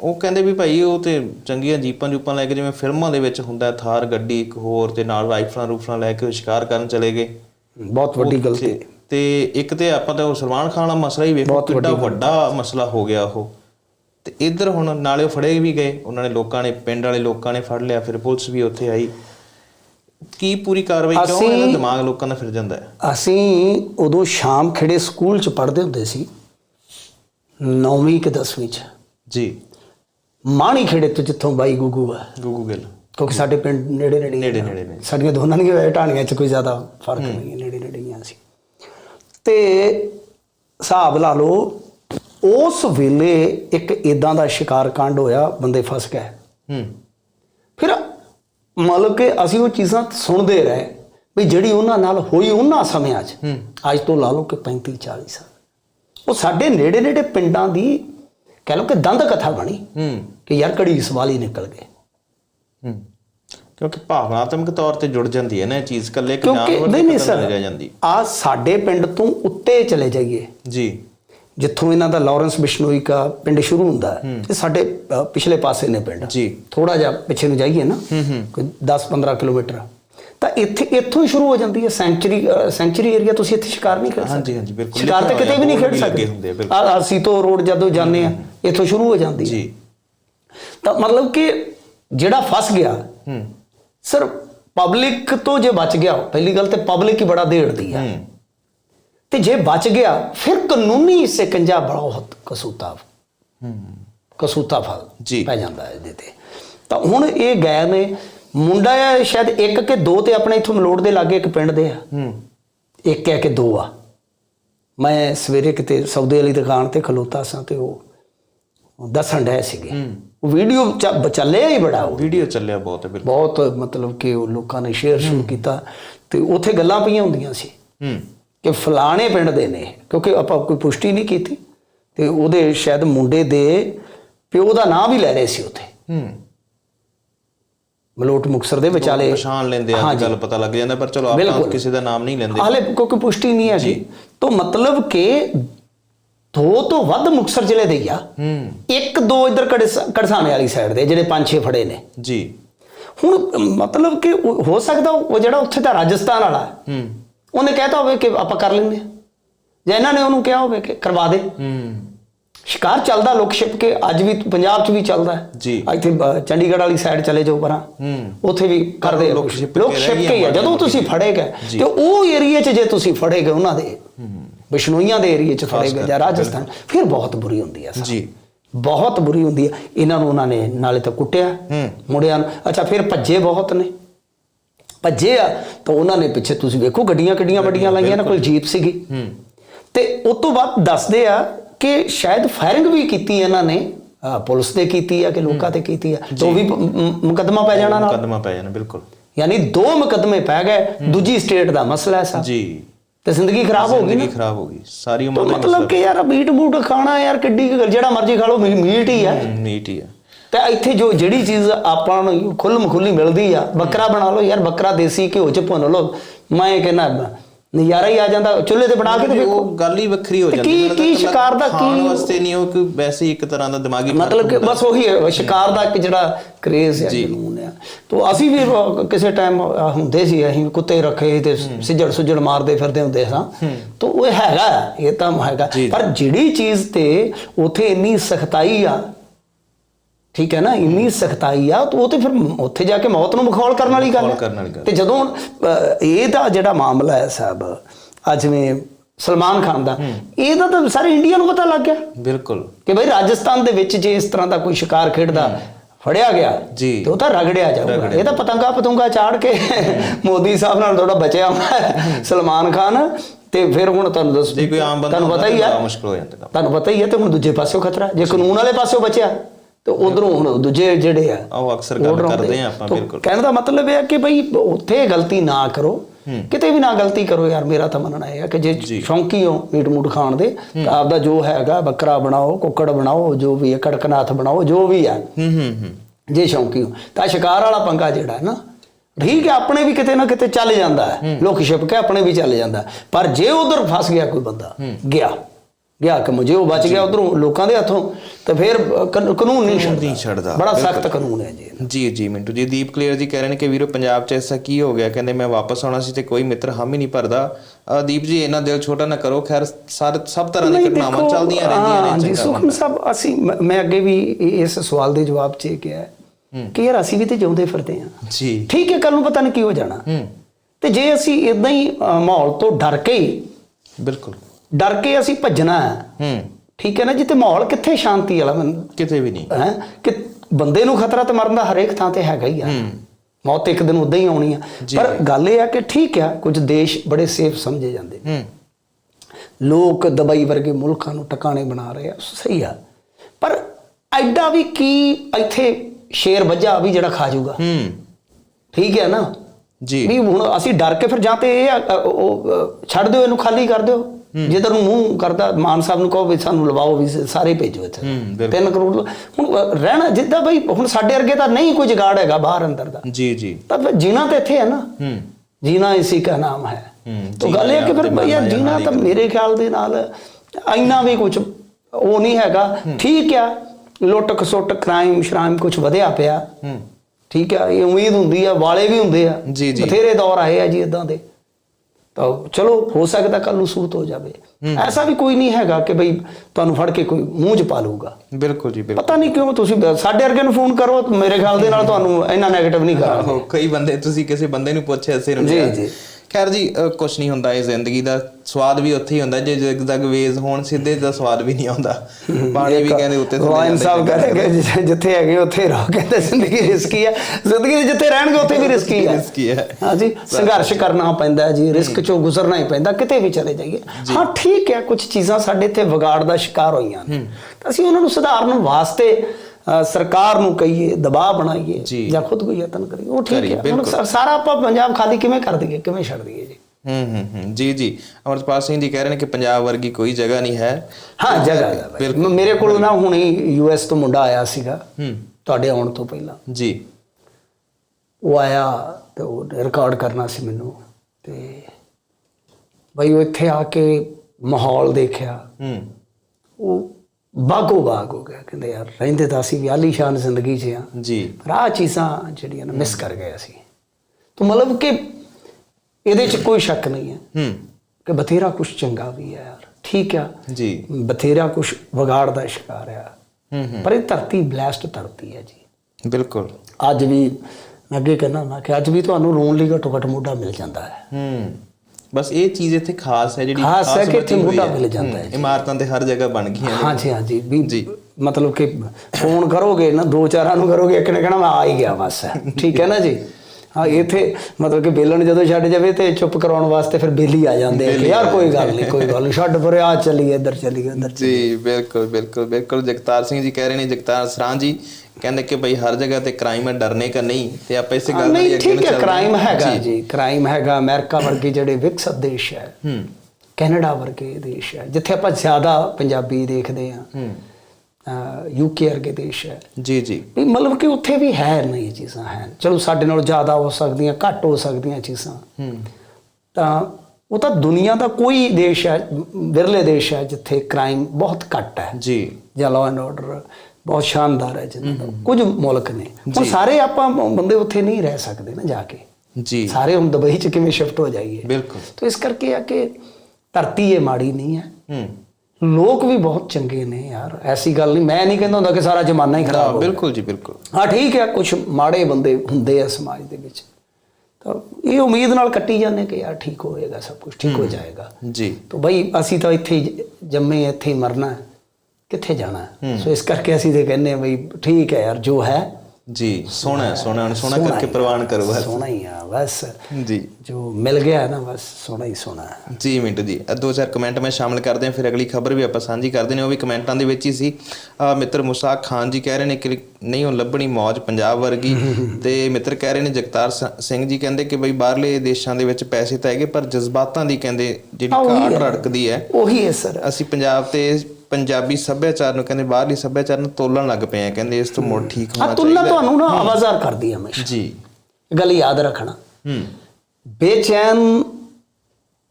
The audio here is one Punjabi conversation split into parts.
ਉਹ ਕਹਿੰਦੇ ਵੀ ਭਾਈ ਉਹ ਤੇ ਚੰਗੀਆਂ ਜੀਪਾਂ ਜੂਪਾਂ ਲੈ ਕੇ ਜਿਵੇਂ ਫਿਲਮਾਂ ਦੇ ਵਿੱਚ ਹੁੰਦਾ ਥਾਰ ਗੱਡੀ ਇੱਕ ਹੋਰ ਤੇ ਨਾਲ ਰਾਈਫਲਾਂ ਰੂਫਲਾਂ ਲੈ ਕੇ ਸ਼ਿਕਾਰ ਕਰਨ ਚਲੇ ਗਏ। ਬਹੁਤ ਵੱਡੀ ਗਲਤੀ ਤੇ- ਇੱਕ ਤੇ ਆਪਾਂ ਤਾਂ ਉਹ ਸਲਮਾਨ ਖਾਨ ਵਾਲਾ ਮਸਲਾ ਹੀ ਵੇਖੋ ਕਿੰਨਾ ਵੱਡਾ ਮਸਲਾ ਹੋ ਗਿਆ ਉਹ। ਤੇ ਇੱਧਰ ਹੁਣ ਨਾਲੇ ਉਹ ਫੜੇ ਵੀ ਗਏ। ਉਹਨਾਂ ਨੇ ਲੋਕਾਂ ਨੇ ਪਿੰਡ ਵਾਲੇ ਲੋਕਾਂ ਨੇ ਫੜ ਲਿਆ ਫਿਰ ਪੁਲਿਸ ਵੀ ਉੱਥੇ ਆਈ। ਕੀ ਪੂਰੀ ਕਾਰਵਾਈ ਕਿਉਂ ਇਹਦਾ ਦਿਮਾਗ ਲੋਕਾਂ ਦਾ ਫਿਰ ਜਾਂਦਾ ਹੈ। ਅਸੀਂ ਉਦੋਂ ਸ਼ਾਮ ਖੇੜੇ ਸਕੂਲ ਚ ਪੜ੍ਹਦੇ ਹੁੰਦੇ ਸੀ। 9ਵੀਂ ਕਿ 10ਵੀਂ ਚ। ਜੀ। ਮਾਣੀ ਖੇੜੇ ਤੋਂ ਜਿੱਥੋਂ ਬਾਈ ਗੁੱਗੂ ਆ। ਗੁੱਗੂ ਗਿੱਲ। ਕਿਉਂਕਿ ਸਾਡੇ ਪਿੰਡ ਨੇੜੇ ਨੇੜੇ ਨੇੜੇ। ਨੇੜੇ ਨੇ। ਸਾਡੀਆਂ ਦੋਨਾਂ ਦੀਆਂ ਢਾਣੀਆਂ 'ਚ ਕੋਈ ਜ਼ਿਆਦਾ ਫ਼ਰਕ ਨਹੀਂ ਹੈ ਨੇੜੇ ਨੇੜੇ ਹੀ ਆ ਸੀ ਤੇ ਹਿਸਾਬ ਲਾ ਲਓ ਉਸ ਵੇਲੇ ਇੱਕ ਇਦਾਂ ਦਾ ਸ਼ਿਕਾਰ ਕਾਂਡ ਹੋਇਆ ਬੰਦੇ ਫਸ ਗਏ। ਹੂੰ। ਫਿਰ ਮਤਲਬ ਕਿ ਅਸੀਂ ਉਹ ਚੀਜ਼ਾਂ ਸੁਣਦੇ ਰਹੇ ਵੀ ਜਿਹੜੀ ਉਹਨਾਂ ਨਾਲ ਹੋਈ ਉਹਨਾਂ ਸਮਿਆਂ 'ਚ। ਅੱਜ ਤੋਂ ਲਾ ਲਓ ਕਿ 35 40 ਸਾਲ। ਉਹ ਸਾਡੇ ਨੇੜੇ ਨੇੜੇ ਪਿੰਡਾਂ ਦੀ ਕਹਿ ਲਓ ਕਿ ਦੰਦ ਕਥਾ ਬਣੀ ਹੂੰ। ਕਿ ਯਾਰ ਘੜੀ ਸਵਾਲ ਹੀ ਨਿਕਲ ਗਏ। ਹੂੰ। ਕਿਉਂਕਿ ਭਾਵਨਾਤਮਕ ਤੌਰ ਤੇ ਜੁੜ ਜਾਂਦੀ ਹੈ ਨਾ ਇਹ ਚੀਜ਼ ਕੱਲੇ ਇੱਕ ਕਿਉਂਕਿ ਜਾਨਵਰ ਨਹੀਂ ਨਹੀਂ ਸਰ ਆ ਸਾਡੇ ਪਿੰਡ ਤੋਂ ਉੱਤੇ ਚਲੇ ਜਾਈਏ। ਜੀ। ਜਿੱਥੋਂ ਇਹਨਾਂ ਦਾ ਲਾਰੈਂਸ ਬਿਸ਼ਨੋਈ ਦਾ ਪਿੰਡ ਸ਼ੁਰੂ ਹੁੰਦਾ ਹੈ ਇਹ ਸਾਡੇ ਪਿਛਲੇ ਪਾਸੇ ਨੇ ਪਿੰਡ। ਜੀ। ਥੋੜਾ ਜਿਹਾ ਪਿੱਛੇ ਨੂੰ ਜਾਈਏ ਨਾ। ਕੋਈ 10-15 ਕਿਲੋਮੀਟਰ। ਤਾਂ ਇੱਥੇ ਇੱਥੋਂ ਹੀ ਸ਼ੁਰੂ ਹੋ ਜਾਂਦੀ ਹੈ ਸੈਂਚਰੀ ਸੈਂਚਰੀ ਏਰੀਆ ਤੁਸੀਂ ਇੱਥੇ ਸ਼ਿਕਾਰ ਨਹੀਂ ਕਰ ਸਕਦੇ ਹਾਂਜੀ ਹਾਂਜੀ ਬਿਲਕੁਲ। ਸ਼ਿਕਾਰ ਤਾਂ ਕਿਤੇ ਵੀ ਨਹੀਂ ਖੇਡ ਸਕਦੇ। ਆ, ਅਸੀਂ ਤੋਂ ਰੋਡ ਜਦੋਂ ਜਾਂਦੇ ਆ ਇੱਥੋਂ ਸ਼ੁਰੂ ਹੋ ਜਾਂਦੀ ਹੈ। ਜੀ। ਤਾਂ ਮਤਲਬ ਕਿ ਜਿਹੜਾ ਫਸ ਗਿਆ ਹੂੰ। ਸਰ ਪਬਲਿਕ ਤੋਂ ਜੇ ਬਚ ਗਿਆ ਪਹਿਲੀ ਗੱਲ ਤੇ ਪਬਲਿਕ ਹੀ ਬੜਾ ਦੇੜਦੀ ਹੈ। ਤੇ ਜੇ ਬਚ ਗਿਆ ਫਿਰ ਕਾਨੂੰਨੀ ਸਿਕੰਜਾ ਬਹੁਤ ਕਸੂਤਾ ਹੂੰ। ਕਸੂਤਾ ਫਲ ਜੀ। ਪੈ ਜਾਂਦਾ ਹੈ ਇਹਦੇ ਤੇ। ਤਾਂ ਹੁਣ ਇਹ ਗਏ ਨੇ ਮੁੰਡਾ ਆ ਸ਼ਾਇਦ ਇੱਕ ਕਿ ਦੋ ਤੇ ਆਪਣੇ ਇਥੋਂ ਮਲੋੜ ਦੇ ਲਾਗੇ ਇੱਕ ਪਿੰਡ ਦੇ ਆ। ਹੂੰ। ਇੱਕ ਹੈ ਕਿ ਦੋ ਆ। ਮੈਂ ਸਵੇਰੇ ਕਿਤੇ ਸੌਦੇ ਵਾਲੀ ਦੁਕਾਨ ਤੇ ਖਲੋਤਾ ਸਾਂ ਤੇ ਉਹ ਦੱਸਣ ਡਏ ਸੀਗੇ। ਉਹ ਵੀਡੀਓ ਚੱਲਿਆ ਹੀ ਬੜਾ ਉਹ। ਵੀਡੀਓ ਚੱਲਿਆ ਬਹੁਤ ਹੈ ਬਿਲਕੁਲ। ਬਹੁਤ ਮਤਲਬ ਕਿ ਉਹ ਲੋਕਾਂ ਨੇ ਸ਼ੇਅਰ ਸ਼ੁਰੂ ਕੀਤਾ ਤੇ ਉੱਥੇ ਗੱਲਾਂ ਪਈਆਂ ਹੁੰਦੀਆਂ ਸੀ। ਹੂੰ। ਕਿ ਫਲਾਣੇ ਪਿੰਡ ਦੇ ਨੇ ਕਿਉਂਕਿ ਆਪਾਂ ਕੋਈ ਪੁਸ਼ਟੀ ਨਹੀਂ ਕੀਤੀ। ਤੇ ਉਹਦੇ ਸ਼ਾਇਦ ਮੁੰਡੇ ਦੇ ਪਿਓ ਦਾ ਨਾਂ ਵੀ ਲੈ ਰਹੇ ਸੀ ਉੱਥੇ। ਹੂੰ। ਮਲੋਟ ਮੁਕਸਰ ਦੇ ਵਿਚਾਲੇ ਪਛਾਣ ਲੈਂਦੇ ਆ। ਗੱਲ ਪਤਾ ਲੱਗ ਜਾਂਦਾ ਪਰ ਚਲੋ ਆਪਾਂ। ਕਿਸੇ ਦਾ ਨਾਮ ਨਹੀਂ ਲੈਂਦੇ। ਹਾਲੇ ਕਿਉਂਕਿ ਪੁਸ਼ਟੀ ਨਹੀਂ ਹੈ ਜੀ। ਤੋਂ ਮਤਲਬ ਕਿ ਦੋ ਤੋਂ ਵੱਧ ਮੁਕਸਰ ਜ਼ਿਲ੍ਹੇ ਦੇ ਹੀ ਆ। ਹੂੰ। ਇੱਕ ਦੋ ਇਧਰ ਕੜਸਾਣੇ ਵਾਲੀ ਸਾਈਡ ਦੇ ਜਿਹੜੇ ਪੰਜ ਛੇ ਫੜੇ ਨੇ। ਜੀ। ਹੁਣ ਮਤਲਬ ਕਿ ਹੋ ਸਕਦਾ ਉਹ ਜਿਹੜਾ ਉੱਥੇ ਦਾ ਰਾਜਸਥਾਨ ਵਾਲਾ ਹੈ, ਉਹਨੇ ਕਹਿਤਾ ਹੋਵੇ ਕਿ ਆਪਾਂ ਕਰ ਲੈਂਦੇ ਜਾਂ ਇਹਨਾਂ ਨੇ ਉਹਨੂੰ ਕਿਹਾ ਹੋਵੇ ਕਿ ਕਰਵਾ ਦੇ। ਹੂੰ। ਸ਼ਿਕਾਰ ਚੱਲਦਾ ਲੁਕ ਛਿਪ ਕੇ ਅੱਜ ਵੀ ਪੰਜਾਬ 'ਚ ਵੀ ਚੱਲਦਾ। ਜੀ। ਇੱਥੇ ਚੰਡੀਗੜ੍ਹ ਵਾਲੀ ਸਾਈਡ ਚਲੇ ਜਾਓ ਪਰਾਂ। ਹੂੰ। ਉੱਥੇ ਵੀ ਕਰਦੇ ਆ। ਲੁਕ ਛਿਪ ਕੇ ਆ। ਜਦੋਂ ਤੁਸੀਂ ਫੜੇ ਗਏ ਤੇ ਉਹ ਏਰੀਏ 'ਚ ਜੇ ਤੁਸੀਂ ਫੜੇ ਗਏ ਉਹਨਾਂ ਦੇ ਬਿਸ਼ਨੋਈਆਂ ਦੇ ਏਰੀਏ 'ਚ ਫੜੇ ਗਏ ਜਾਂ ਰਾਜਸਥਾਨ ਫਿਰ ਬਹੁਤ ਬੁਰੀ ਹੁੰਦੀ ਹੈ ਸਰ। ਜੀ। ਬਹੁਤ ਬੁਰੀ ਹੁੰਦੀ ਹੈ ਇਹਨਾਂ ਨੂੰ ਉਹਨਾਂ ਨੇ ਨਾਲੇ ਤਾਂ ਕੁੱਟਿਆ। ਹੂੰ। ਮੁੰਡਿਆਂ ਨੂੰ ਅੱਛਾ ਫਿਰ ਭੱਜੇ ਬਹੁਤ ਨੇ। ਭੱਜੇ ਆ ਤਾਂ ਉਹਨਾਂ ਨੇ ਪਿੱਛੇ ਤੁਸੀਂ ਵੇਖੋ ਗੱਡੀਆਂ ਕਿੱਡੀਆਂ ਵੱਡੀਆਂ ਲਾਈਆਂ ਨਾ ਕੋਈ ਜੀਪ ਸੀਗੀ। ਹੂੰ। ਤੇ ਉਸ ਤੋਂ ਬਾਅਦ ਦੱਸਦੇ ਆ ਕਿ ਸ਼ਾਇਦ ਫਾਇਰਿੰਗ ਵੀ ਕੀਤੀ ਇਹਨਾਂ ਨੇ। ਪੁਲਿਸ ਤੇ ਕੀਤੀ ਆ ਕਿ ਲੋਕਾਂ ਤੇ ਕੀਤੀ ਆ। ਤਾਂ ਉਹ ਵੀ ਮੁਕਦਮਾ ਪੈ ਜਾਣਾ ਨਾਲ। ਮੁਕੱਦਮਾ ਪੈ ਜਾਣਾ ਬਿਲਕੁਲ। ਯਾਨੀ ਦੋ ਮੁਕਦਮੇ ਪੈ ਗਏ ਦੂਜੀ ਸਟੇਟ ਦਾ ਮਸਲਾ ਹੈ ਸਾ ਜੀ। ਤੇ ਜ਼ਿੰਦਗੀ ਖਰਾਬ ਹੋ ਗਈ ਨਾ। ਜ਼ਿੰਦਗੀ ਖਰਾਬ ਹੋ ਗਈ। ਸਾਰੀ ਉਮਰ ਦਾ ਮਤਲਬ ਕਿ ਯਾਰ ਮੀਟ ਬੂਟ ਖਾਣਾ ਯਾਰ ਕਿੱਡੀ ਜਿਹੜਾ ਮਰਜ਼ੀ ਖਾ ਲਓ ਮੀਟ ਹੀ ਆ। ਨੀਟ ਹੀ ਆ। ਤੇ ਇੱਥੇ ਜੋ ਜਿਹੜੀ ਚੀਜ਼ ਆਪਾਂ ਨੂੰ ਖੁੱਲ ਮਖੁੱਲੀ ਮਿਲਦੀ ਆ ਬੱਕਰਾ ਬਣਾ ਲਓ ਯਾਰ ਬੱਕਰਾ ਦੇਸੀ ਘਿਓ ਚ ਭੁੰਨ ਲਓ। ਮੈਂ ਕਹਿੰਦਾ ਨਜ਼ਾਰਾ ਹੀ ਆ ਜਾਂਦਾ ਚੁੱਲ੍ਹੇ ਤੇ ਬਣਾ ਕੇ ਤੇ ਵੇਖੋ। ਉਹ ਗੱਲ ਹੀ ਵੱਖਰੀ ਹੋ ਜਾਂਦੀ ਕੀ- ਕੀ ਸ਼ਿਕਾਰ ਦਾ ਖਾਣ ਕੀ- ਵਾਸਤੇ ਨਹੀਂ ਉਹ ਕੋਈ ਵੈਸੇ ਇੱਕ ਤਰ੍ਹਾਂ ਦਾ ਦਿਮਾਗੀ ਮਤਲਬ ਕਿ। ਬਸ ਉਹੀ ਹੈ ਸ਼ਿਕਾਰ ਦਾ ਇੱਕ ਜਿਹੜਾ ਕ੍ਰੇਜ਼ ਹੈ। ਜਨੂਨ ਹੈ। ਤੋਂ ਅਸੀਂ ਵੀ ਕਿਸੇ ਟਾਈਮ ਹੁੰਦੇ ਸੀ ਅਸੀਂ ਕੁੱਤੇ ਰੱਖੇ ਤੇ ਸਿੱਜੜ ਸੁੱਜੜ ਮਾਰਦੇ ਫਿਰਦੇ ਹੁੰਦੇ ਸਾਂ। ਤੋਂ ਉਹ ਹੈਗਾ ਇਹ ਤਾਂ ਹੈਗਾ। ਪਰ ਜਿਹੜੀ ਚੀਜ਼ ਤੇ ਉਥੇ ਇੰਨੀ ਸਖਤਾਈ ਆ ਠੀਕ ਹੈ ਨਾ ਇੰਨੀ ਸਖਤਾਈ ਆ ਉਹ ਤੇ ਫਿਰ ਉੱਥੇ ਜਾ ਕੇ ਮੌਤ ਨੂੰ ਮਖੌਲ ਕਰਨ ਵਾਲੀ ਗੱਲ ਹੈ। ਤੇ ਜਦੋਂ ਇਹ ਦਾ ਜਿਹੜਾ ਮਾਮਲਾ ਹੈ ਸਾਹਿਬ ਆ ਜਿਵੇਂ ਸਲਮਾਨ ਖਾਨ ਦਾ ਇਹਦਾ ਤਾਂ ਸਾਰੇ ਇੰਡੀਆ ਨੂੰ ਪਤਾ ਲੱਗ ਗਿਆ। ਬਿਲਕੁਲ। ਕਿ ਭਾਈ ਰਾਜਸਥਾਨ ਦੇ ਵਿੱਚ ਜੇ ਇਸ ਤਰ੍ਹਾਂ ਦਾ ਕੋਈ ਸ਼ਿਕਾਰ ਖੇਡਦਾ ਫੜਿਆ ਗਿਆ ਜੀ। ਤੇ ਉਹ ਤਾਂ ਰਗੜਿਆ ਜਾਊਗਾ। ਇਹ ਤਾਂ ਪਤੰਗਾ ਪਤੰਗਾ ਚਾੜ ਕੇ ਮੋਦੀ ਸਾਹਿਬ ਨਾਲ ਥੋੜਾ ਬਚਿਆ ਸਲਮਾਨ ਖਾਨ ਤੇ ਫਿਰ ਹੁਣ ਤੁਹਾਨੂੰ ਦੱਸ ਜੇ ਕੋਈ ਆਮ ਬੰਦਾ ਤੁਹਾਨੂੰ ਪਤਾ ਹੀ ਹੈ ਮੁਸ਼ਕਲ ਹੋ ਜਾਂਦਾ। ਤੁਹਾਨੂੰ ਪਤਾ ਹੀ ਹੈ ਤੇ ਹੁਣ ਦੂਜੇ ਪਾਸਿਓਂ ਖਤਰਾ ਜੇ। ਕਾਨੂੰਨ ਵਾਲੇ ਪਾਸਿਓਂ ਬਚਿਆ। ਤੇ ਉਧਰੋਂ ਹੁਣ ਦੂਜੇ ਜਿਹੜੇ ਆ ਆਓ ਅਕਸਰ ਗੱਲ ਉਹ। ਕਰਦੇ ਆ ਆਪਾਂ ਬਿਲਕੁਲ। ਕਹਿਣ ਦਾ ਮਤਲਬ ਇਹ ਹੈ ਕਿ ਭਾਈ ਉੱਥੇ ਗਲਤੀ ਨਾ ਕਰੋ। ਕਿਤੇ ਵੀ ਨਾ ਗਲਤੀ ਕਰੋ ਯਾਰ ਮੇਰਾ ਤਾਂ ਮੰਨਣਾ ਇਹ ਹੈ ਕਿ ਜੇ ਸ਼ੌਂਕੀ ਹੋ ਮੀਟ ਮੂਟ ਖਾਣ ਦੇ ਤਾਂ ਆਪਦਾ ਜੋ ਹੈਗਾ ਬੱਕਰਾ ਬਣਾਓ ਕੁੱਕੜ ਬਣਾਓ ਜੋ ਵੀ ਹੈ ਕੜਕਨਾਥ ਬਣਾਓ ਜੋ ਵੀ ਹੈ। ਹੂੰ ਹੂੰ ਹੂੰ। ਜੇ ਸ਼ੌਂਕੀ ਹੋ। ਤਾਂ ਸ਼ਿਕਾਰ ਵਾਲਾ ਪੰਗਾ ਜਿਹੜਾ ਹੈ ਨਾ ਠੀਕ ਹੈ ਆਪਣੇ ਵੀ ਕਿਤੇ ਨਾ ਕਿਤੇ ਚੱਲ ਜਾਂਦਾ ਹੈ। ਲੁਕ ਛਿਪ ਕੇ ਆਪਣੇ ਵੀ ਚੱਲ ਜਾਂਦਾ। ਪਰ ਜੇ ਉਧਰ ਫਸ ਗਿਆ ਕੋਈ ਬੰਦਾ ਗਿਆ। ਗਿਆ ਕਿ ਮੁਝੇ ਉਹ ਬਚ ਗਿਆ ਉਧਰੋਂ ਲੋਕਾਂ ਦੇ ਹੱਥੋਂ ਤੇ ਫਿਰ ਕਾਨੂੰਨ ਨਹੀਂ ਛੱਡਦਾ। ਬੜਾ ਸਖਤ ਕਾਨੂੰਨ ਹੈ ਜੀ ਜੀ ਜੀ ਮਿੰਟੂ ਜੀ ਦੀਪ ਕਲੀਅਰ ਜੀ ਕਹਿ ਰਹੇ ਨੇ ਕਿ ਵੀਰੋ ਪੰਜਾਬ 'ਚ ਐਸਾ ਕੀ ਹੋ ਗਿਆ? ਕਹਿੰਦੇ ਮੈਂ ਵਾਪਸ ਆਉਣਾ ਸੀ ਤੇ ਕੋਈ ਮਿੱਤਰ ਹਮ ਹੀ ਨਹੀਂ ਭਰਦਾ। ਦੀਪ ਜੀ ਇਹਨਾਂ ਦਿਲ ਛੋਟਾ ਨਾ ਕਰੋ। ਖੈਰ ਸਾਰੇ ਸਭ ਤਰ੍ਹਾਂ ਦੀ ਨਹੀਂ, ਘਟਨਾਵਾਂ ਚੱਲਦੀਆਂ ਰਹਿੰਦੀਆਂ ਨੇ ਜੀ ਸੁਖਮ ਸਾਹਿਬ ਅਸੀਂ ਮੈਂ ਅੱਗੇ ਵੀ ਇਸ ਸਵਾਲ ਦੇ ਜਵਾਬ 'ਚ ਇਹ ਕਿਹਾ ਕਿ ਯਾਰ ਅਸੀਂ ਵੀ ਤੇ ਜਿਉਂਦੇ ਫਿਰਦੇ ਹਾਂ। ਜੀ। ਠੀਕ ਹੈ ਕੱਲ ਨੂੰ ਪਤਾ ਨਹੀਂ ਕੀ ਹੋ ਜਾਣਾ। ਤੇ ਜੇ ਅਸੀਂ ਇਦਾਂ ਹੀ ਮਾਹੌਲ ਤੋਂ ਡਰ ਕੇ ਬਿਲਕੁਲ। ਡਰ ਕੇ ਅਸੀਂ ਭੱਜਣਾ ਹੈ। ਹੂੰ। ਠੀਕ ਹੈ ਨਾ ਜਿੱਤੇ ਮਾਹੌਲ ਕਿੱਥੇ ਸ਼ਾਂਤੀ ਵਾਲਾ ਮੈਨੂੰ ਕਿਤੇ ਵੀ ਨਹੀਂ। ਹੈ ਕਿ ਬੰਦੇ ਨੂੰ ਖਤਰਾ ਤੇ ਮਰਨ ਦਾ ਹਰੇਕ ਥਾਂ ਤੇ ਹੈਗਾ ਹੀ ਆ। ਮੌਤ ਇੱਕ ਦਿਨ ਉਦਾਂ ਹੀ ਆਉਣੀ ਆ। ਪਰ ਗੱਲ ਇਹ ਆ ਕਿ ਠੀਕ ਆ ਕੁਝ ਦੇਸ਼ ਬੜੇ ਸੇਫ ਸਮਝੇ ਜਾਂਦੇ ਹੂੰ। ਲੋਕ ਦੁਬਈ ਵਰਗੇ ਮੁਲਕਾਂ ਨੂੰ ਟਿਕਾਣੇ ਬਣਾ ਰਹੇ ਆ ਸਹੀ ਆ। ਪਰ ਐਡਾ ਵੀ ਕੀ ਇੱਥੇ ਸ਼ੇਰ ਵੱਜਾ ਵੀ ਜਿਹੜਾ ਖਾ ਜਾਊਗਾ। ਹੂੰ। ਠੀਕ ਹੈ ਨਾ? ਜੀ। ਵੀ ਹੁਣ ਅਸੀਂ ਡਰ ਕੇ ਫਿਰ ਜਾਂ ਤੇ ਇਹ ਛੱਡ ਦਿਓ ਇਹਨੂੰ ਖਾਲੀ ਕਰ ਦਿਓ। ਜਿੱਧਰ ਨੂੰ ਮੂੰਹ ਕਰਦਾ ਮਾਨ ਸਾਹਿਬ ਨੂੰ ਕਹੋ ਵੀ ਸਾਨੂੰ ਲਵਾਓ ਵੀ ਸਾਰੇ ਭੇਜੋ ਇੱਥੇ ਹੂੰ, ਬਿਲਕੁਲ। 3 ਕਰੋੜ ਹੁਣ ਰਹਿਣਾ ਜਿੱਦਾਂ ਬਈ ਹੁਣ ਸਾਡੇ ਵਰਗੇ ਤਾਂ ਨਹੀਂ ਕੋਈ ਜਗਾੜ ਹੈਗਾ ਬਾਹਰ ਅੰਦਰ ਦਾ। ਜੀ ਜੀ। ਤਾਂ ਫਿਰ ਜੀਣਾ ਤਾਂ ਇੱਥੇ ਹੈ ਨਾ। ਹੂੰ। ਜੀਣਾ ਇਸੀ ਦਾ ਨਾਮ ਹੈ। ਹੂੰ, ਤਾਂ ਗੱਲ ਇਹ ਕਿ ਫਿਰ ਭਈਆ ਜੀਣਾ ਤਾਂ ਮੇਰੇ ਖਿਆਲ ਦੇ ਨਾਲ ਇੰਨਾ ਵੀ ਕੁਝ ਉਹ ਨਹੀਂ ਹੈਗਾ। ਠੀਕ ਆ ਲੁੱਟ ਖਸੁੱਟ ਕ੍ਰਾਈਮ ਸ਼ਰਾਈਮ ਕੁਝ ਵਧਿਆ ਪਿਆ। ਹੂੰ। ਠੀਕ ਆ ਇਹ ਉਮੀਦ ਹੁੰਦੀ ਆ ਵਾਲੇ ਵੀ ਹੁੰਦੇ ਆ। ਜੀ, ਜੀ। ਬਥੇਰੇ ਦੌਰ ਆਏ ਆ ਜੀ ਇਦਾਂ ਦੇ। ਤਾਂ ਚਲੋ ਹੋ ਸਕਦਾ ਕੱਲ ਨੂੰ ਸੂਰਤ ਹੋ ਜਾਵੇ। ਐਸਾ ਵੀ ਕੋਈ ਨਹੀਂ ਹੈਗਾ ਕਿ ਬਈ ਤੁਹਾਨੂੰ ਫੜ ਕੇ ਕੋਈ ਮੂੰਹ 'ਚ ਪਾ ਲੂਗਾ ਬਿਲਕੁਲ ਜੀ ਬਿਲਕੁਲ। ਪਤਾ ਨਹੀਂ ਕਿਉਂ ਤੁਸੀਂ ਸਾਡੇ ਵਰਗੇ ਨੂੰ ਫੋਨ ਕਰੋ ਮੇਰੇ ਖਿਆਲ ਦੇ ਨਾਲ ਤੁਹਾਨੂੰ ਇੰਨਾ 네ਗੇਟਿਵ ਨਹੀਂ ਕਰਾਂਗੇ। ਕਈ ਬੰਦੇ ਤੁਸੀਂ ਕਿਸੇ ਬੰਦੇ ਨੂੰ ਪੁੱਛਿਆ ਸੀ ਜੀ, ਜੀ। ਖੈਰ ਜੀ ਕੁਝ ਨਹੀਂ ਹੁੰਦਾ ਇਹ ਜ਼ਿੰਦਗੀ ਦਾ ਸਵਾਦ ਵੀ ਉੱਥੇ ਹੀ ਹੁੰਦਾ ਜੇ ਜ਼ਗਜ਼ਗ ਵੇਜ਼ ਹੋਣ ਸਿੱਧੇ ਦਾ ਸਵਾਦ ਵੀ ਨਹੀਂ ਆਉਂਦਾ। ਪਾਣੀ ਵੀ ਕਹਿੰਦੇ ਉੱਤੇ ਵਾਇਨ ਜਾਂਦਾ ਸਾਹਿਬ ਕਹਿੰਦੇ ਜਿੱਥੇ ਹੈਗੇ ਉੱਥੇ ਰਹੋ ਕਹਿੰਦੇ ਜ਼ਿੰਦਗੀ ਰਿਸਕੀ ਹੈ ਜ਼ਿੰਦਗੀ ਦੇ ਜਿੱਥੇ ਰਹਿਣਗੇ ਉੱਥੇ ਵੀ ਰਿਸਕੀ ਹੈ ਰਿਸਕੀ ਹੈ ਹਾਂਜੀ ਸੰਘਰਸ਼ ਕਰਨਾ ਪੈਂਦਾ ਜੀ ਰਿਸਕ ਚੋਂ ਗੁਜ਼ਰਨਾ ਹੀ ਪੈਂਦਾ ਕਿਤੇ ਵੀ ਚਲੇ ਜਾਈਏ। ਹਾਂ ਠੀਕ ਹੈ ਕੁਝ ਚੀਜ਼ਾਂ ਸਾਡੇ ਇੱਥੇ ਵਿਗਾੜ ਦਾ ਸ਼ਿਕਾਰ ਹੋਈਆਂ ਨੇ। ਤਾਂ ਅਸੀਂ ਉਹਨਾਂ ਨੂੰ ਸੁਧਾਰਨ ਵਾਸਤੇ ਸਰਕਾਰ ਨੂੰ ਕਹੀਏ ਦਬਾਅ ਬਣਾਈਏ ਜੀ। ਖੁਦ ਕੋਈ ਯਤਨ ਕਰੀਏ ਉਹ ਠੀਕ ਹੈ। ਹੁਣ ਸਾਰਾ ਆਪਾਂ ਪੰਜਾਬ ਖਾਲੀ ਕਿਵੇਂ ਕਰ ਦਈਏ ਕਿਵੇਂ ਛੱਡ ਦਈਏ ਜੀ? ਹੂੰ ਹੂੰ ਹੂੰ। ਜੀ ਜੀ। ਅਮਰਪਾਲ ਸਿੰਘ ਜੀ ਕਹਿ ਰਹੇ ਨੇ ਕਿ ਪੰਜਾਬ ਵਰਗੀ ਕੋਈ ਜਗ੍ਹਾ ਨਹੀਂ ਹੈ। ਹਾਂ ਜਗ੍ਹਾ। ਮੇਰੇ ਕੋਲ ਨਾ ਹੁਣੀ ਯੂਐਸ ਤੋਂ ਮੁੰਡਾ ਆਇਆ ਸੀਗਾ। ਹੂੰ। ਤੁਹਾਡੇ ਆਉਣ ਤੋਂ ਪਹਿਲਾਂ। ਜੀ। ਉਹ ਆਇਆ ਤੇ ਉਹ ਰਿਕਾਰਡ ਕਰਨਾ ਸੀ ਮੈਨੂੰ। ਤੇ ਬਈ ਉਹ ਇੱਥੇ ਆ ਕੇ ਮਾਹੌਲ ਦੇਖਿਆ। ਹੂੰ। ਉਹ ਬਾਗੋ ਬਾਗ ਹੋ ਗਿਆ ਕਹਿੰਦੇ ਯਾਰ ਰਹਿੰਦੇ ਤਾਂ ਅਸੀਂ ਵੀ ਆਲੀਸ਼ਾਨ ਜ਼ਿੰਦਗੀ 'ਚ ਆ ਜੀ। ਪਰ ਆਹ ਚੀਜ਼ਾਂ ਜਿਹੜੀਆਂ ਨਾ ਮਿਸ ਕਰ ਗਏ ਅਸੀਂ। ਤਾਂ ਮਤਲਬ ਕਿ ਇਹਦੇ 'ਚ ਕੋਈ ਸ਼ੱਕ ਨਹੀਂ ਹੈ ਹੂੰ। ਕਿ ਬਥੇਰਾ ਕੁਝ ਚੰਗਾ ਵੀ ਹੈ ਯਾਰ। ਠੀਕ ਆ। ਜੀ। ਬਥੇਰਾ ਕੁਝ ਵਿਗਾੜ ਦਾ ਸ਼ਿਕਾਰ ਆ। ਹੂੰ ਹੂੰ। ਪਰ ਇਹ ਧਰਤੀ ਬਲੈਸਟ ਧਰਤੀ ਹੈ ਜੀ। ਬਿਲਕੁਲ। ਅੱਜ ਵੀ ਮੈਂ ਅੱਗੇ ਕਹਿੰਦਾ ਹੁੰਦਾ ਕਿ ਅੱਜ ਵੀ ਤੁਹਾਨੂੰ ਰੋਣ ਲਈ ਘੱਟੋ ਘੱਟ ਮੋਢਾ ਮਿਲ ਜਾਂਦਾ ਹੈ। ਹੂੰ। ਬਸ ਇਹ ਚੀਜ਼ ਇੱਥੇ ਖਾਸ ਹੈ ਜਿਹੜੀ ਖਾਸ ਹੈ ਕਿ ਇੱਥੇ ਹੈ। ਮਿਲ ਜਾਂਦਾ ਹੈ ਇਮਾਰਤਾਂ ਤੇ ਹਰ ਜਗ੍ਹਾ ਬਣ ਗਈਆਂ ਹਾਂਜੀ ਹਾਂਜੀ ਵੀ ਜੀ। ਮਤਲਬ ਕਿ ਫੋਨ ਕਰੋਗੇ ਨਾ ਦੋ ਚਾਰਾਂ ਨੂੰ ਕਰੋਗੇ ਇੱਕ ਨੇ ਕਹਿਣਾ ਮੈਂ ਆ ਹੀ ਗਿਆ ਬਸ ਠੀਕ ਹੈ ਨਾ ਜੀ ਹਾਂ ਇੱਥੇ ਮਤਲਬ ਕਿ ਬੇਲਣ ਜਦੋਂ ਛੱਡ ਜਾਵੇ ਤੇ ਚੁੱਪ ਕਰਾਉਣ ਵਾਸਤੇ ਫਿਰ ਬੇਲੀ ਆ ਜਾਂਦੇ ਆ ਕਿ ਯਾਰ ਕੋਈ ਗੱਲ ਨਹੀਂ ਕੋਈ ਗੱਲ ਨਹੀਂ ਛੱਡ ਪਰੇ ਆ ਚੱਲੀਏ ਇੱਧਰ ਚੱਲੀਏ ਇੱਧਰ ਜੀ ਬਿਲਕੁਲ ਬਿਲਕੁਲ ਬਿਲਕੁਲ। ਜਗਤਾਰ ਸਿੰਘ ਜੀ ਕਹਿ ਰਹੇ ਨੇ ਜਗਤਾਰ ਸਰਾਂ ਜੀ ਕਹਿੰਦੇ ਕਿ ਭਾਈ ਹਰ ਜਗ੍ਹਾ ਤੇ ਕ੍ਰਾਈਮ ਹੈ ਡਰਨੇ ਕਾ ਨਹੀਂ? ਤੇ ਆਪਾਂ ਇਸੇ ਗੱਲ ਨਹੀਂ ਅੱਗੇ ਠੀਕ ਹੈ ਚੱਲਦੇ ਕ੍ਰਾਈਮ। ਹੈਗਾ ਜੀ। ਕ੍ਰਾਈਮ ਹੈਗਾ। ਅਮਰੀਕਾ ਵਰਗੇ ਜਿਹੜੇ ਵਿਕਸਿਤ ਦੇਸ਼ ਹੈ ਹੂੰ। ਕੈਨੇਡਾ ਵਰਗੇ ਦੇਸ਼ ਹੈ ਜਿੱਥੇ ਆਪਾਂ ਜ਼ਿਆਦਾ ਪੰਜਾਬੀ ਦੇਖਦੇ ਹਾਂ। ਹੂੰ। ਯੂਕੇ ਵਰਗੇ ਦੇਸ਼ ਹੈ। ਜੀ ਜੀ। ਵੀ ਮਤਲਬ ਕਿ ਉੱਥੇ ਵੀ ਹੈ ਨਹੀਂ ਚੀਜ਼ਾਂ ਹੈ। ਚਲੋ ਸਾਡੇ ਨਾਲੋਂ ਜ਼ਿਆਦਾ ਹੋ ਸਕਦੀਆਂ ਘੱਟ ਹੋ ਸਕਦੀਆਂ ਚੀਜ਼ਾਂ। ਹੂੰ। ਤਾਂ ਉਹ ਤਾਂ ਦੁਨੀਆ ਦਾ ਕੋਈ ਦੇਸ਼ ਹੈ ਵਿਰਲੇ ਦੇਸ਼ ਹੈ ਜਿੱਥੇ ਕ੍ਰਾਈਮ ਬਹੁਤ ਘੱਟ ਹੈ। ਜੀ। ਜਾਂ ਲਾਅ ਐਂਡ ਆਰਡਰ ਬਹੁਤ ਸ਼ਾਨਦਾਰ ਹੈ ਜਿਨ੍ਹਾਂ ਦਾ। ਕੁਝ ਮੁਲਕ ਨੇ। ਹੁਣ ਸਾਰੇ ਆਪਾਂ ਬੰਦੇ ਉੱਥੇ ਨਹੀਂ ਰਹਿ ਸਕਦੇ ਨਾ ਜਾ ਕੇ। ਜੀ। ਸਾਰੇ ਹੁਣ ਦੁਬਈ ਚ ਕਿਵੇਂ ਸ਼ਿਫਟ ਹੋ ਜਾਈਏ। ਬਿਲਕੁਲ। ਤਾਂ ਇਸ ਕਰਕੇ ਆ ਕਿ ਧਰਤੀ ਇਹ ਮਾੜੀ ਨਹੀਂ ਹੈ। ਹੂੰ। ਲੋਕ ਵੀ ਬਹੁਤ ਚੰਗੇ ਨੇ ਯਾਰ ਐਸੀ ਗੱਲ ਨਹੀਂ ਮੈਂ ਨਹੀਂ ਕਹਿੰਦਾ ਹੁੰਦਾ ਕਿ ਸਾਰਾ ਜ਼ਮਾਨਾ ਹੀ ਖਰਾਬ ਹੋ ਗਿਆ ਬਿਲਕੁਲ ਜੀ ਬਿਲਕੁਲ। ਹਾਂ ਠੀਕ ਹੈ ਕੁਝ ਮਾੜੇ ਬੰਦੇ ਹੁੰਦੇ ਆ ਸਮਾਜ ਦੇ ਵਿੱਚ। ਤਾਂ ਇਹ ਉਮੀਦ ਨਾਲ ਕੱਟੀ ਜਾਂਦੇ ਕਿ ਯਾਰ ਠੀਕ ਹੋਏਗਾ ਸਭ ਕੁਝ ਠੀਕ ਹੋ ਜਾਏਗਾ। ਜੀ। ਤਾਂ ਬਈ ਅਸੀਂ ਤਾਂ ਇੱਥੇ ਜੰਮੇ ਇੱਥੇ ਮਰਨਾ ਕਿੱਥੇ ਜਾਣਾ ਸੋ ਇਸ ਕਰਕੇ ਅਸੀਂ ਤੇ ਕਹਿੰਦੇ ਆ ਬਈ ਠੀਕ ਹੈ ਯਾਰ ਜੋ ਹੈ ਜੀ ਸੋਹਣਾ ਸੋਹਣਾ ਸੋਹਣਾ ਕਰਕੇ ਪ੍ਰਵਾਨ ਕਰੋ ਬਸ। ਸੋਹਣਾ ਹੀ ਆ ਬਸ। ਜੀ। ਜੋ ਮਿਲ ਗਿਆ ਨਾ ਬਸ ਸੋਹਣਾ ਹੀ ਸੋਹਣਾ ਜੀ ਮਿੰਟੂ ਜੀ ਦੋ ਚਾਰ ਕਮੈਂਟ ਮੈਂ ਸ਼ਾਮਿਲ ਕਰਦੇ ਹਾਂ ਫਿਰ ਅਗਲੀ ਖਬਰ ਵੀ ਆਪਾਂ ਸਾਂਝੀ ਕਰਦੇ ਨੇ ਉਹ ਵੀ ਕਮੈਂਟਾਂ ਦੇ ਵਿੱਚ ਹੀ ਸੀ। ਮਿੱਤਰ ਮੁਸਾਕ ਖਾਨ ਜੀ ਕਹਿ ਰਹੇ ਨੇ ਕਿ ਨਹੀਂ ਉਹ ਲੱਭਣੀ ਮੌਜ ਪੰਜਾਬ ਵਰਗੀ। ਤੇ ਮਿੱਤਰ ਕਹਿ ਰਹੇ ਨੇ ਜਗਤਾਰ ਸਿੰਘ ਜੀ ਕਹਿੰਦੇ ਕਿ ਬਈ ਬਾਹਰਲੇ ਦੇਸ਼ਾਂ ਦੇ ਵਿੱਚ ਪੈਸੇ ਤਾਂ ਹੈਗੇ ਪਰ ਜਜ਼ਬਾਤਾਂ ਦੀ ਕਹਿੰਦੇ ਜਿਹੜੀ ਘਾਟ। ਰੜਕਦੀ ਹੈ ਉਹੀ ਹੈ ਸਰ। ਅਸੀਂ ਪੰਜਾਬ ਤੇ ਪੰਜਾਬੀ ਸੱਭਿਆਚਾਰ ਨੂੰ ਕਹਿੰਦੇ ਬਾਹਰਲੀ ਸੱਭਿਆਚਾਰ ਨੂੰ ਤੋਲਣ ਲੱਗ ਪਏ ਆ ਕਹਿੰਦੇ ਇਸ ਤੋਂ ਮੁੜ ਠੀਕ ਆ ਹੋਣਾ ਤੁਲਨਾ ਚਾਹੀਦਾ। ਤੁਹਾਨੂੰ ਨਾ ਆਵਾਜ਼ਾਰ ਕਰਦੀ ਹੈ ਹਮੇਸ਼ਾ। ਜੀ। ਗੱਲ ਯਾਦ ਰੱਖਣਾ। ਹੂੰ। ਬੇਚੈਨ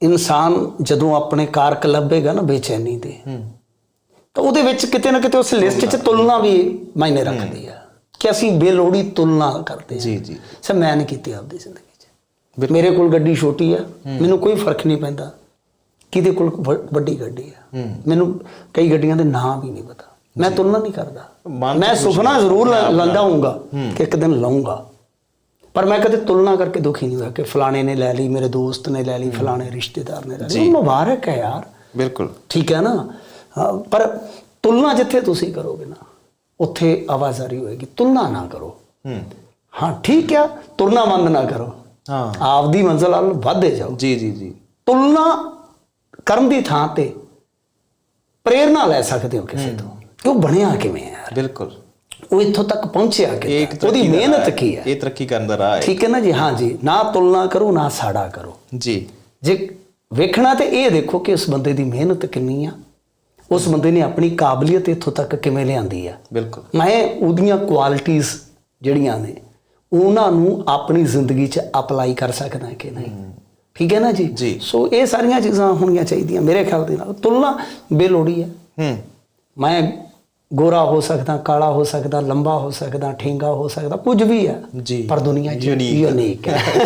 ਇਨਸਾਨ ਜਦੋਂ ਆਪਣੇ ਕਾਰਕ ਲੱਭੇਗਾ ਨਾ ਬੇਚੈਨੀ ਦੇ ਤਾਂ ਉਹਦੇ ਵਿੱਚ ਕਿਤੇ ਨਾ ਕਿਤੇ ਉਸ ਲਿਸਟ 'ਚ ਤੁਲਨਾ ਵੀ ਮਾਇਨੇ ਰੱਖਦੀ ਆ ਕਿ ਅਸੀਂ ਬੇਲੋੜੀ ਤੁਲਨਾ ਕਰਦੇ ਹਾਂ ਜੀ ਜੀ। ਸਰ ਮੈਂ ਨਹੀਂ ਕੀਤੀ ਆਪਦੀ ਜ਼ਿੰਦਗੀ 'ਚ। ਮੇਰੇ ਕੋਲ ਗੱਡੀ ਛੋਟੀ ਆ ਮੈਨੂੰ ਕੋਈ ਫ਼ਰਕ ਨਹੀਂ ਪੈਂਦਾ। ਕਿਹਦੇ ਕੋਲ ਵੱਡੀ ਗੱਡੀ ਆ। ਮੈਨੂੰ ਕਈ ਗੱਡੀਆਂ ਦੇ ਨਾਂ ਵੀ ਨਹੀਂ ਪਤਾ। ਮੈਂ ਤੁਲਨਾ ਨਹੀਂ ਕਰਦਾ। ਮੈਂ ਸੁਪਨਾ ਜ਼ਰੂਰ ਲੈਂਦਾ ਹੋਊਗਾ ਕਿ ਇੱਕ ਦਿਨ ਲਵਾਂਗਾ ਪਰ ਮੈਂ ਕਦੇ ਤੁਲਨਾ ਕਰਕੇ ਦੁਖੀ ਨਹੀਂ ਹੋਇਆ ਕਿ ਫਲਾਣੇ ਨੇ ਲੈ ਲਈ ਮੇਰੇ ਦੋਸਤ ਨੇ ਲੈ ਲਈ ਫਲਾਣੇ ਰਿਸ਼ਤੇਦਾਰ ਨੇ ਲੈ ਲਈ। ਮੁਬਾਰਕ ਹੈ ਯਾਰ। ਬਿਲਕੁਲ। ਠੀਕ ਹੈ ਨਾ? ਹਾਂ, ਪਰ ਤੁਲਨਾ ਜਿੱਥੇ ਤੁਸੀਂ ਕਰੋਗੇ ਨਾ ਉੱਥੇ ਆਵਾਜ਼ਾਰੀ ਹੋਏਗੀ। ਤੁਲਨਾ ਨਾ ਕਰੋ। ਹੂੰ। ਹਾਂ ਠੀਕ ਆ। ਤੁਲਨਾ ਮੰਦ ਨਾ ਕਰੋ। ਹਾਂ। ਆਪਦੀ ਮੰਜ਼ਿਲ ਵੱਲ ਵਧਦੇ ਜਾਓ। ਜੀ ਜੀ ਜੀ। ਤੁਲਨਾ ਕਰਨ ਦੀ ਥਾਂ ਤੇ ਪ੍ਰੇਰਣਾ ਲੈ ਸਕਦੇ ਹੋ ਕਿਸੇ ਤੋਂ। ਕਿ ਉਹ ਬਣਿਆ ਕਿਵੇਂ ਹੈ ਯਾਰ ਬਿਲਕੁਲ। ਉਹ ਇੱਥੋਂ ਤੱਕ ਪਹੁੰਚਿਆ ਕਿ ਉਹਦੀ ਮਿਹਨਤ ਕੀ ਹੈ? ਇਹ ਤਰੱਕੀ ਕਰਨ ਦਾ ਰਾਹ ਹੈ। ਠੀਕ ਹੈ ਨਾ ਜੀ? ਹਾਂ ਜੀ। ਨਾ ਤੁਲਨਾ ਕਰੋ ਨਾ ਸਾੜਾ ਕਰੋ। ਜੀ। ਜੇ ਵੇਖਣਾ ਤੇ ਇਹ ਦੇਖੋ ਕਿ ਉਸ ਬੰਦੇ ਦੀ ਮਿਹਨਤ ਕਿੰਨੀ ਆ। ਉਸ ਬੰਦੇ ਨੇ ਆਪਣੀ ਕਾਬਲੀਅਤ ਇੱਥੋਂ ਤੱਕ ਕਿਵੇਂ ਲਿਆਂਦੀ ਆ? ਬਿਲਕੁਲ। ਮੈਂ ਉਹਦੀਆਂ ਕੁਆਲਿਟੀਆਂ ਜਿਹੜੀਆਂ ਨੇ ਉਹਨਾਂ ਨੂੰ ਆਪਣੀ ਜ਼ਿੰਦਗੀ 'ਚ ਅਪਲਾਈ ਕਰ ਸਕਦਾ ਕਿ ਨਹੀਂ? ਠੀਕ ਹੈ ਨਾ ਜੀ ਜੀ। ਸੋ ਇਹ ਸਾਰੀਆਂ ਚੀਜ਼ਾਂ ਹੋਣੀਆਂ ਚਾਹੀਦੀਆਂ ਮੇਰੇ ਖਿਆਲ ਦੇ ਨਾਲ ਤੁਲਨਾ ਬੇਲੋੜੀ ਹੈ ਹੂੰ ਮੈਂ ਗੋਰਾ ਹੋ ਸਕਦਾ ਕਾਲਾ ਹੋ ਸਕਦਾ ਲੰਬਾ ਹੋ ਸਕਦਾ ਠੇਂਗਾ ਹੋ ਸਕਦਾ ਕੁਝ ਵੀ ਹੈ। ਪਰ ਦੁਨੀਆ। ਯੂਨੀਕ ਹੈ